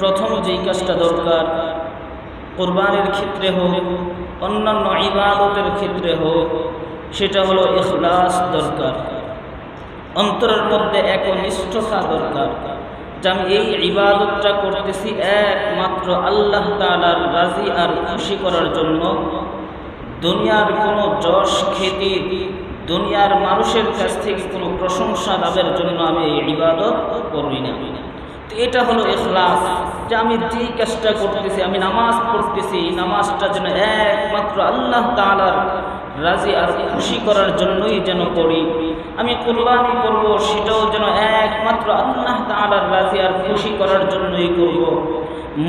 প্রথম যেই কাজটা দরকার, কোরবানির ক্ষেত্রে হোক, অন্যান্য ইবাদতের ক্ষেত্রে হোক, সেটা হলো ইখলাস দরকার। অন্তরের মধ্যে একনিষ্ঠতা দরকার। যে আমি এই ইবাদতটা করতেছি একমাত্র আল্লাহ তালার রাজি আর খুশি করার জন্য। দুনিয়ার কোনো যশ খ্যাতি, দুনিয়ার মানুষের কাছ থেকে কোনো প্রশংসা লাভের জন্য আমি এই ইবাদত করবি না। তো এটা হলো এখলাস যে আমি যেই কাজটা করতেছি, আমি নামাজ পড়তেছি, নামাজটা যেন একমাত্র আল্লাহ তালার রাজি আর খুশি করার জন্যই যেন করি আমি কোরবানি করব, সেটাও যেন একমাত্র আল্লাহ তালার রাজি আর খুশি করার জন্যই করব।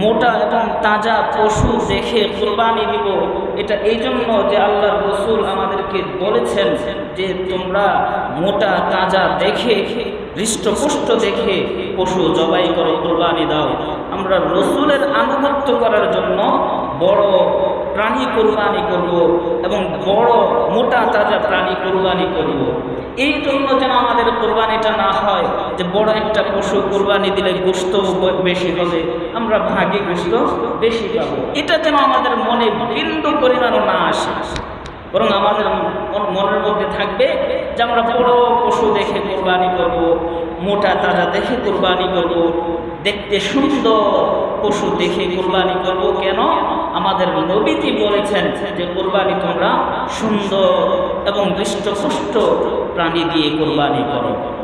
মোটা এবং তাজা পশু দেখে কোরবানি দিব, এটা এই জন্য যে আল্লাহর রসুল আমাদেরকে বলেছেন যে তোমরা মোটা, তাজা দেখে হৃষ্টপুষ্ট দেখে পশু জবাই করো, কোরবানি দাও। আমরা রসুলের আনুগত্য করার জন্য বড় প্রাণী কোরবানি করব এবং বড় মোটা তাজা প্রাণী কোরবানি করব। এই জন্য যেন আমাদের কোরবানিটা না হয়, যে বড় একটা পশু কোরবানি দিলে গোস্ত বেশি হবে, আমরা ভাগে গোস্ত বেশি পাবো। এটা যেন আমাদের মনে বিন্দু পরিমাণও না আসে। বরং আমাদের মনের মধ্যে থাকবে যে আমরা বড় পশু দেখে কোরবানি করব। মোটা তাজা দেখে কোরবানি করব। দেখতে সুন্দর পশু দেখে কোরবানি করব। কেন? আমাদের নবীজি বলেছেন যে কোরবানি তোমরা সুন্দর এবং হৃষ্টপুষ্ট প্রাণী দিয়ে কোরবানি করো।